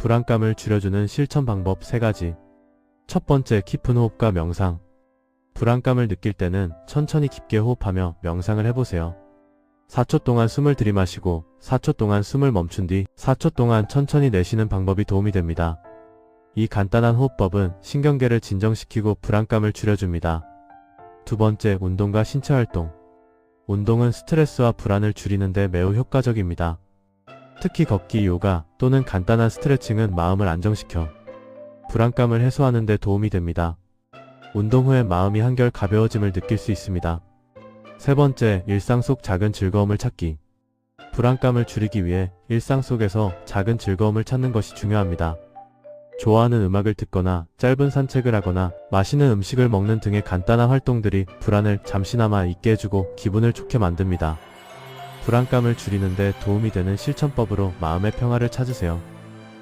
불안감을 줄여주는 실천 방법 3가지. 첫 번째, 깊은 호흡과 명상. 불안감을 느낄 때는 천천히 깊게 호흡하며 명상을 해보세요. 4초 동안 숨을 들이마시고 4초 동안 숨을 멈춘 뒤 4초 동안 천천히 내쉬는 방법이 도움이 됩니다. 이 간단한 호흡법은 신경계를 진정시키고 불안감을 줄여줍니다. 두 번째, 운동과 신체 활동. 운동은 스트레스와 불안을 줄이는데 매우 효과적입니다. 특히 걷기, 요가 또는 간단한 스트레칭은 마음을 안정시켜 불안감을 해소하는 데 도움이 됩니다. 운동 후에 마음이 한결 가벼워짐을 느낄 수 있습니다. 세 번째, 일상 속 작은 즐거움을 찾기. 불안감을 줄이기 위해 일상 속에서 작은 즐거움을 찾는 것이 중요합니다. 좋아하는 음악을 듣거나 짧은 산책을 하거나 맛있는 음식을 먹는 등의 간단한 활동들이 불안을 잠시나마 잊게 해주고 기분을 좋게 만듭니다. 불안감을 줄이는데 도움이 되는 실천법으로 마음의 평화를 찾으세요.